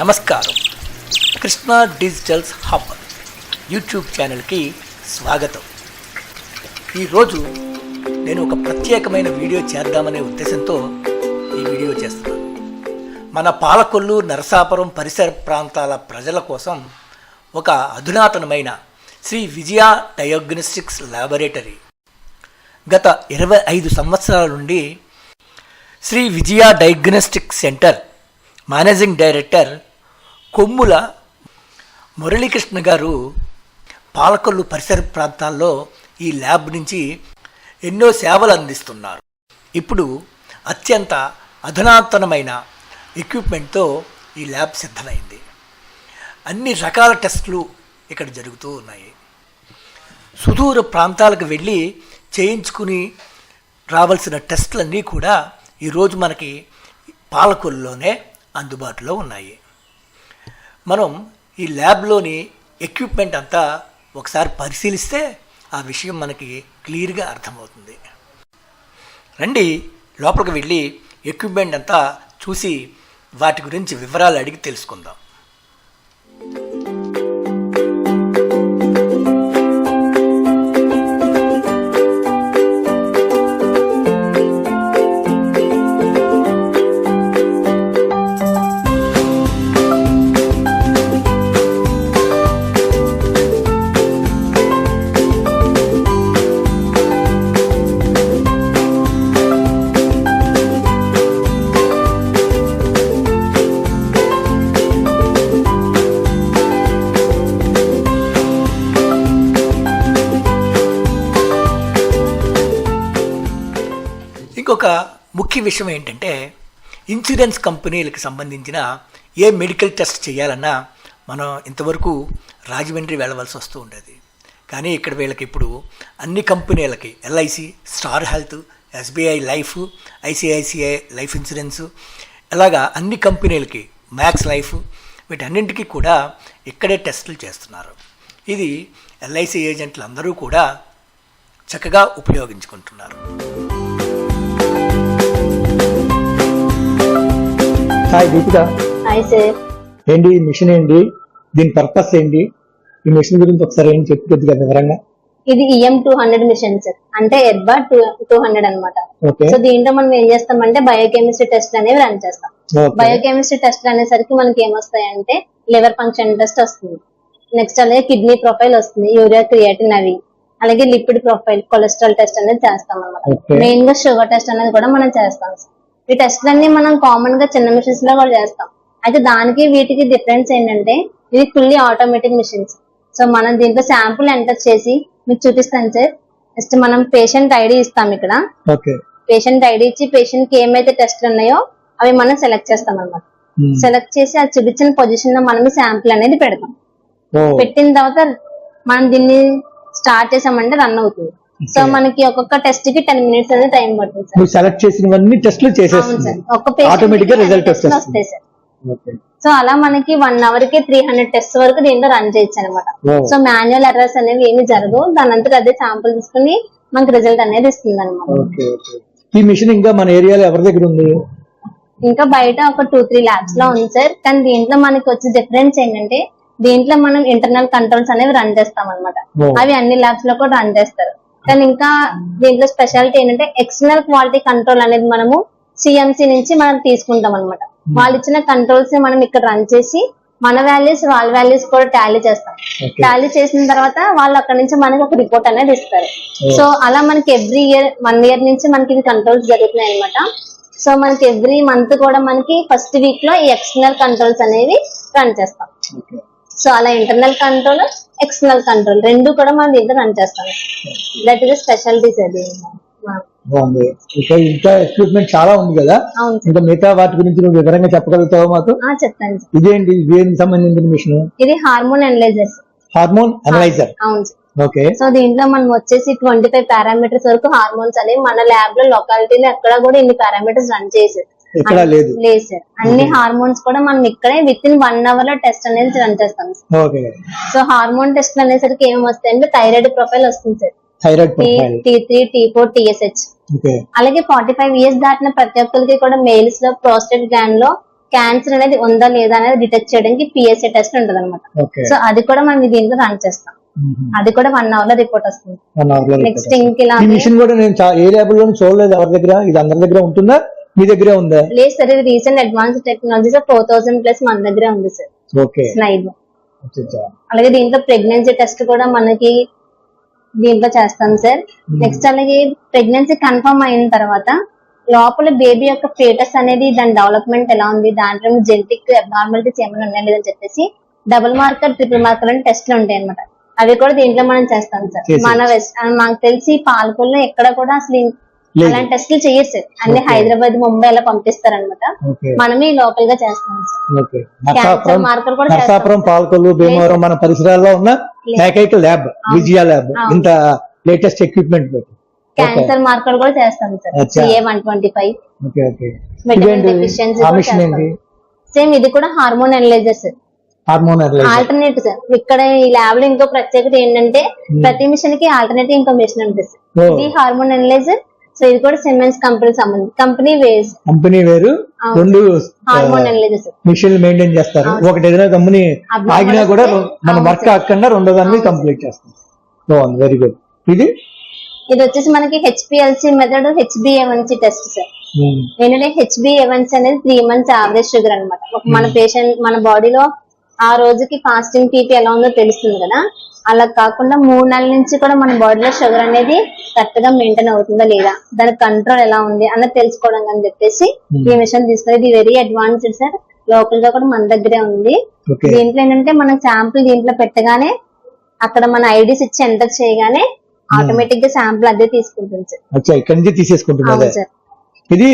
నమస్కారం. Krishna digitals hub YouTube ఛానల్కి స్వాగతం. ఈరోజు నేను ఒక ప్రత్యేకమైన వీడియో చేద్దామనే ఉద్దేశంతో ఈ వీడియో చేస్తున్నాను. మన పాలకొల్లు నరసాపురం పరిసర ప్రాంతాల ప్రజల కోసం ఒక అధునాతనమైన శ్రీ విజయ డయాగ్నోస్టిక్స్ ల్యాబొరేటరీ గత ఇరవై ఐదు సంవత్సరాల నుండి Sri Vijaya diagnostic centre managing director Kommula Muralikrishna garu Palakollu పరిసర ప్రాంతాల్లో ఈ ల్యాబ్ నుంచి ఎన్నో సేవలు అందిస్తున్నారు. ఇప్పుడు అత్యంత అధునాతనమైన ఎక్విప్మెంట్తో ఈ ల్యాబ్ సిద్ధమైంది. అన్ని రకాల టెస్టులు ఇక్కడ జరుగుతూ ఉన్నాయి. సుదూర ప్రాంతాలకు వెళ్ళి చేయించుకుని రావాల్సిన టెస్టులన్నీ కూడా ఈరోజు మనకి పాలకొల్లులోనే అందుబాటులో ఉన్నాయి. మనం ఈ ల్యాబ్లోని ఎక్విప్మెంట్ అంతా ఒకసారి పరిశీలిస్తే ఆ విషయం మనకి క్లియర్గా అర్థమవుతుంది. రండి లోపలికి వెళ్ళి ఎక్విప్మెంట్ అంతా చూసి వాటి గురించి వివరాలు అడిగి తెలుసుకుందాం. ఇంకొక ముఖ్య విషయం ఏంటంటే ఇన్సూరెన్స్ కంపెనీలకు సంబంధించిన ఏ మెడికల్ టెస్ట్ చేయాలన్నా మనం ఇంతవరకు రాజమండ్రి వెళ్ళవలసి వస్తూ ఉండేది. కానీ ఇక్కడ వీళ్ళకి ఇప్పుడు అన్ని కంపెనీలకి LIC star health SBI life ICICI life insurance ఇలాగా అన్ని కంపెనీలకి మ్యాక్స్ లైఫ్ వీటన్నింటికి కూడా ఇక్కడే టెస్టులు చేస్తున్నారు. ఇది ఎల్ఐసి ఏజెంట్లు అందరూ కూడా చక్కగా ఉపయోగించుకుంటున్నారు. హాయ్ దీపిక. Hi sir. ఏంటి ఈ మిషన్ ఏంటి? దీని పర్పస్ ఏంటి? ఈ మిషన్ గురించి ఒకసారి ఏం చెప్పి కొద్దిగా వివరంగా? ఇది EM two hundred machine sir. అంటే ఎర్బా టూ టూ హండ్రెడ్ అనమాట సో దీంట్లో మనం ఏం చేస్తామంటే బయోకెమిస్ట్రీ టెస్ట్ అనేవి రన్ చేస్తాం. బయోకెమిస్ట్రీ టెస్ట్ అనేసరికి మనకి ఏమొస్తాయంటే లివర్ ఫంక్షన్ టెస్ట్ వస్తుంది. నెక్స్ట్ అలాగే కిడ్నీ ప్రొఫైల్ వస్తుంది. యూరియా క్రియేటిన్ అవి. అలాగే లిపిడ్ ప్రొఫైల్ కొలెస్ట్రాల్ టెస్ట్ అనేది చేస్తాం అనమాట. మెయిన్గా షుగర్ టెస్ట్ అనేది కూడా మనం చేస్తాం సార్. ఈ టెస్ట్లన్నీ మనం కామన్గా చిన్న మిషన్స్లో కూడా చేస్తాం. అయితే దానికి వీటికి డిఫరెన్స్ ఏంటంటే ఇది ఫుల్లీ ఆటోమేటిక్ మిషన్స్ సో మనం దీంట్లో శాంపుల్ ఎంటర్ చేసి మీకు చూపిస్తాను సార్ నెక్స్ట్ మనం పేషెంట్ ఐడి ఇస్తాం ఇక్కడ. పేషెంట్ ఐడి ఇచ్చి పేషెంట్కి ఏమైతే టెస్ట్లు ఉన్నాయో అవి మనం సెలెక్ట్ చేస్తాం అనమాట. సెలెక్ట్ చేసి అది చూపించిన పొజిషన్లో మనం శాంపుల్ అనేది పెడతాం. పెట్టిన తర్వాత మనం దీన్ని స్టార్ట్ చేసామంటే రన్ అవుతుంది. సో మనకి ఒక్కొక్క టెస్ట్కి టెన్ మినిట్స్ అనేది టైం పడుతుంది సార్ సెలెక్ట్ చేసినవన్నీ టెస్ట్లు అవును చేసేస్తుంది ఆటోమేటిక్గా రిజల్ట్లు వస్తాయి సార్ సో అలా మనకి వన్ అవర్కి త్రీ హండ్రెడ్ టెస్ట్ వరకు దీంట్లో రన్ చేయొచ్చు అనమాట. సో మాన్యువల్ ఎర్రర్స్ అనేవి ఏమి జరగవు. దాని అంతకు అదే శాంపుల్ తీసుకుని మనకి రిజల్ట్ అనేది ఇస్తుంది అనమాట ఈ మిషన్ ఇంకా మన ఏరియాలో ఎవరి దగ్గర ఉంది? ఇంకా బయట ఒక టూ త్రీ ల్యాబ్స్లో ఉంది సార్ కానీ దీంట్లో మనకి వచ్చే డిఫరెన్స్ ఏంటంటే దీంట్లో మనం ఇంటర్నల్ కంట్రోల్స్ అనేవి రన్ చేస్తాం అనమాట. అవి అన్ని ల్యాబ్స్లో కూడా రన్ చేస్తారు. కానీ ఇంకా దీంట్లో స్పెషాలిటీ ఏంటంటే ఎక్స్టర్నల్ క్వాలిటీ కంట్రోల్ అనేది మనము సిఎంసి నుంచి మనం తీసుకుంటాం అనమాట వాళ్ళు ఇచ్చిన కంట్రోల్స్ మనం ఇక్కడ రన్ చేసి మన వాల్యూస్ వాళ్ళ వాల్యూస్ కూడా టాలీ చేస్తాం. టాలీ చేసిన తర్వాత వాళ్ళు అక్కడ నుంచి మనకి ఒక రిపోర్ట్ అనేది ఇస్తారు. Oh. సో అలా మనకి ఎవ్రీ ఇయర్ వన్ ఇయర్ నుంచి మనకి ఇది కంట్రోల్స్ జరుగుతున్నాయి అనమాట సో మనకి ఎవ్రీ మంత్ కూడా మనకి ఫస్ట్ వీక్లో ఈ ఎక్స్టర్నల్ కంట్రోల్స్ అనేవి రన్ చేస్తాం. సో అలా ఇంటర్నల్ కంట్రోల్ ఎక్స్టర్నల్ కంట్రోల్ రెండు కూడా మనం దీంట్లో రన్ చేస్తాం దట్ ఇస్ స్పెషాలిటీస్ అది బాగుంది. ఇంకా ఇంకా ఎక్విప్మెంట్ చాలా ఉంది కదా? ఇంకా మిగతా వాటి గురించి నువ్వు వివరంగా చెప్పగలుగుతావా మాకు? చెప్తాను ఇదేంటి? దేనికి సంబంధించిన మిషన్? ఇది హార్మోన్ అనలైజర్స్ హార్మోన్ అనలైజర్ అవును సార్. ఓకే. సో దీంట్లో మనం వచ్చేసి ట్వంటీ ఫైవ్ పారామీటర్స్ వరకు హార్మోన్స్ అనేవి మన ల్యాబ్లో లొకాలిటీలో ఎక్కడ కూడా ఇన్ని పారామీటర్స్ రన్ చేసి ఇక్కడ లేదు. లేదు సార్. అన్ని హార్మోన్స్ కూడా మనం ఇక్కడే విత్ ఇన్ వన్ అవర్లో టెస్ట్ అనేది రన్ చేస్తాం ఓకే. సో హార్మోన్ టెస్ట్ అనేసరికి ఏం వస్తాయంటే థైరాయిడ్ ప్రొఫైల్ వస్తుంది sir. Thyroid T profile T three T four TSH okay. అలాగే ఫార్టీ ఫైవ్ ఇయర్స్ దాటిన ప్రతి ఒక్కరికి కూడా మెయిల్స్లో ప్రోస్టేట్ గ్లాండ్లో క్యాన్సర్ అనేది ఉందా లేదా అనేది డిటెక్ట్ చేయడానికి పిఎస్ఏ టెస్ట్ ఉంటుంది అనమాట సో అది కూడా మనం దీంట్లో రన్ చేస్తాం. అది కూడా వన్ అవర్లో రిపోర్ట్ వస్తుంది. నెక్స్ట్ ఇంక ఇలా ఈ మిషన్ కూడా నేను ఏ ల్యాబ్లో చూడలేదు ఎవరి దగ్గర ఇది అందరి దగ్గర ఉంటుందా? మీ దగ్గరే ఉందా? లేదు సార్ ఇది recent advance technology sir four thousand plus మన దగ్గరే ఉంది సార్. ఓకే. స్లైడ్. అలాగే దీంట్లో ప్రెగ్నెన్సీ టెస్ట్ కూడా మనకి దీంట్లో చేస్తాం సార్. నెక్స్ట్ అలాగే ప్రెగ్నెన్సీ కన్ఫర్మ్ అయిన తర్వాత లోపల బేబీ యొక్క ఫేటస్ అనేది దాని డెవలప్మెంట్ ఎలా ఉంది దాంట్లో జెనెటిక్ అబ్నార్మాలిటీస్ ఏమైనా ఉన్నాయా లేదని చెప్పేసి డబుల్ మార్కర్ ట్రిపుల్ మార్కర్ అని టెస్ట్లు ఉంటాయి అనమాట అవి కూడా దీంట్లో మనం చేస్తాం సార్. మన మాకు తెలిసి పాలకొల్లో ఎక్కడ కూడా అసలు. అలాంటి టెస్ట్లు చేయరు సార్ అన్ని. హైదరాబాద్ ముంబై అలా పంపిస్తారనమాట ఓకే. మనమే లోకల్గా చేస్తాం సార్. మార్కర్ కూడా నర్సాపురం పాలకొల్లు భీమవరం మన పరిసరాల్లో ఉన్న. ఏకైక ల్యాబ్ విజయ ల్యాబ్. ఇంత లేటెస్ట్ ఎక్విప్మెంట్ క్యాన్సర్ మార్కర్ కూడా చేస్తాం sir. CA one twenty five same ఇది కూడా hormone analyzer sir. Hormone alternate sir. ఇక్కడ ఈ ల్యాబ్లో ఇంకో ప్రత్యేకత ఏంటంటే ప్రతి మిషన్కి ఆల్టర్నేటివ్ ఇంకో మిషన్ ఉంటుంది. ఇది హార్మోన్ అనలైజర్ సో ఇది కూడా సిమెన్స్ కంపెనీ సంబంధించి కంపెనీ వేస్ కంపెనీ వేరు. రెండు మిషన్లు మెయింటైన్ చేస్తారు. ఒకటి ఏదైనా కంపెనీ ఆగినా కూడా మన వర్క్. ఆగకుండా రెండో దాన్ని కంప్లీట్ చేస్తాం బాగుంది వెరీ గుడ్ ఇది? ఇది వచ్చేసి మనకి హెచ్పిఎల్సి మెథడ్ హెచ్బిఏవన్సి టెస్ట్ సార్ ఏంటంటే హెచ్బిఏవన్సీ అనేది త్రీ మంత్స్ యావరేజ్ షుగర్ అనమాట మన పేషెంట్ మన బాడీలో ఆ రోజుకి ఫాస్టింగ్ పీపీ ఎలా ఉందో తెలుస్తుంది కదా. అలా కాకుండా మూడు నెలల నుంచి కూడా మన బాడీలో షుగర్ అనేది కరెక్ట్గా మెయింటైన్ అవుతుందా లేదా? దాని కంట్రోల్ ఎలా ఉంది? అన్నది తెలుసుకోవడం అని చెప్పేసి ఈ మిషన్ తీసుకుని ఇది వెరీ అడ్వాన్స్డ్ సార్ లోకల్గా కూడా మన దగ్గరే ఉంది. దీంట్లో ఏంటంటే మనం శాంపుల్ దీంట్లో పెట్టగానే అక్కడ మన ఐడీస్ ఇచ్చి ఎంటర్ చేయగానే ఆటోమేటిక్గా శాంపుల్ అదే తీసుకుంటుంది సార్ ఇక్కడ నుంచి ఇది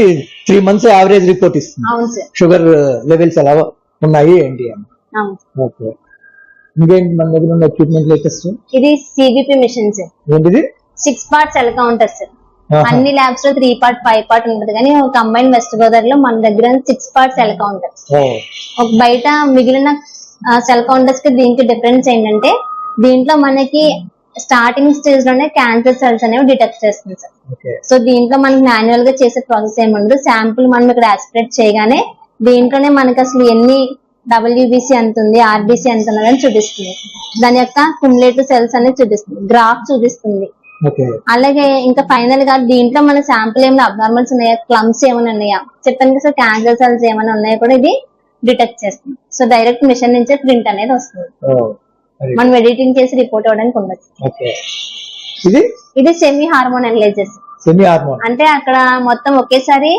త్రీ మంత్స్ యావరేజ్ రిపోర్ట్ ఇస్తుంది. అవును సార్ షుగర్ లెవెల్స్ ఎలా ఉన్నాయి ఏంటి అని. ఓకే ఇంకేంటి మన దగ్గర ఉన్న ఎక్విప్మెంట్ లేటెస్ట్ ఇది సిబిపి మిషన్ సార్ ఏంటిది? Six part cell counter sir. అన్ని ల్యాబ్స్లో త్రీ పార్ట్ ఫైవ్ పార్ట్ ఉంటుంది. కానీ కంబైన్ వెస్ట్ గోదావరి లో మన దగ్గర సిక్స్ పార్ట్ సెల్ కౌంటర్ ఓ, ఒక బయట మిగిలిన సెల్ కౌంటర్స్కి దీనికి డిఫరెన్స్ ఏంటంటే దీంట్లో మనకి స్టార్టింగ్ స్టేజ్లోనే క్యాన్సర్ సెల్స్ అనేవి డిటెక్ట్ చేస్తుంది సార్ సో దీంట్లో మనకి మాన్యువల్గా చేసే ప్రాసెస్ ఏముండదు. శాంపుల్ మనం ఇక్కడ ఆస్పిరేట్ చేయగానే దీంట్లోనే మనకి అసలు ఎన్ని డబ్ల్యూబీసీ ఎంత ఉంది ఆర్బీసీ ఎంత ఉన్నది అని చూపిస్తుంది. దాని యొక్క కుములేటివ్ సెల్స్ అనేది చూపిస్తుంది గ్రాఫ్ చూపిస్తుంది. అలాగే ఇంకా ఫైనల్గా దీంట్లో మన శాంపుల్ ఏమైనా అబ్నార్మల్స్ ఉన్నాయా క్లమ్స్ ఏమైనా ఉన్నాయా? చెప్పాను కదా సార్ క్యాన్సర్ సెల్స్ ఏమైనా ఉన్నాయా కూడా ఇది డిటెక్ట్ చేస్తుంది. సో డైరెక్ట్ మిషన్ నుంచే ప్రింట్ అనేది వస్తుంది. మనం ఎడిటింగ్ చేసి రిపోర్ట్ ఇవ్వడానికి ఉండొచ్చు. ఇది? ఇది semi hormone analyzers semi hormone అంటే అక్కడ మొత్తం ఒకేసారి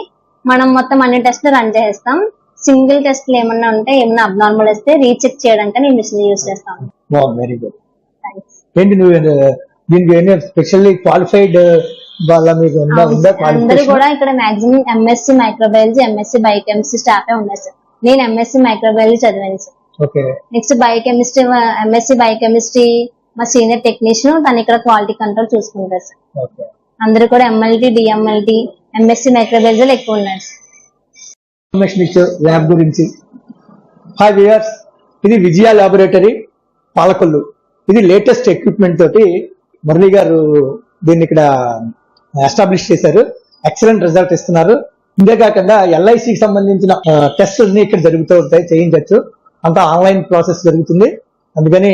మనం మొత్తం అన్ని టెస్ట్లు రన్ చేస్తాం సింగిల్ టెస్ట్లు ఏమన్నా ఉంటే ఏమన్నా అబ్నార్మల్ వస్తే రీచెక్ చేయడానికి ఈ మిషన్ యూజ్ చేస్తాం బాగుంది వెరీ గుడ్ ఏంటి నువ్వు దీనికి ఏంటి స్పెషల్లీ క్వాలిఫైడ్ వాళ్ళ మీకు ఉందా ఉందా అందరూ కూడా ఇక్కడ maximum MSc microbiology MSc biochemistry స్టాఫే ఉన్నారు సార్. నేను ఎంఎస్సి మైక్రోబయాలజీ చదివాను sir. Next biochemistry MSc biochemistry మా సీనియర్ టెక్నీషియన్ తను ఇక్కడ క్వాలిటీ కంట్రోల్ చూసుకుంటారు సార్. అందరూ కూడా ఎంఎల్టీ డిఎంఎల్టీ ఎంఎస్సి మైక్రోబయాలజీలో ఎక్కువ ఉన్నారు సార్. ఇన్ఫర్మేషన్ ఇచ్చే ల్యాబ్ గురించి. హాయ్ వియర్స్ ఇది విజయ ల్యాబొరేటరీ పాలకొల్లు. ఇది లేటెస్ట్ ఎక్విప్మెంట్ తోటి మురళి గారు దీన్ని ఇక్కడ ఎస్టాబ్లిష్ చేశారు. ఎక్సలెంట్ రిజల్ట్ ఇస్తున్నారు. ఇంతే కాకుండా ఎల్ఐసికి సంబంధించిన టెస్ట్ ఇక్కడ జరుగుతూ ఉంటాయి చేయించవచ్చు అంతా ఆన్లైన్ ప్రాసెస్ జరుగుతుంది. అందుకని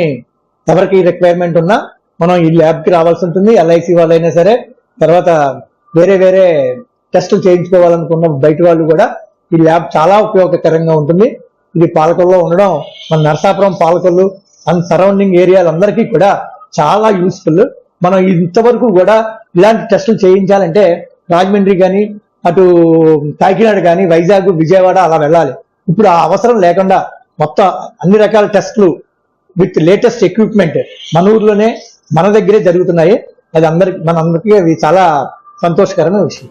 ఎవరికి రిక్వైర్మెంట్ ఉన్నా మనం ఈ ల్యాబ్కి రావాల్సి ఉంటుంది ఎల్ఐసి వాళ్ళైనా సరే. తర్వాత వేరే వేరే టెస్టులు చేయించుకోవాలనుకున్న బయట వాళ్ళు కూడా ఈ ల్యాబ్ చాలా ఉపయోగకరంగా ఉంటుంది. ఇది పాలకొల్లో ఉండడం మన నరసాపురం పాలకొల్లు అండ్ సరౌండింగ్ ఏరియాలందరికీ కూడా చాలా యూస్ఫుల్. మనం ఇంతవరకు కూడా ఇలాంటి టెస్టులు చేయించాలంటే రాజమండ్రి కానీ అటు కాకినాడ కానీ వైజాగ్ విజయవాడ అలా వెళ్ళాలి. ఇప్పుడు ఆ అవసరం లేకుండా మొత్తం అన్ని రకాల టెస్టులు విత్ లేటెస్ట్ ఎక్విప్మెంట్ మన ఊర్లోనే మన దగ్గరే జరుగుతున్నాయి. అది అందరికి మన అందరికీ అది చాలా సంతోషకరమైన విషయం.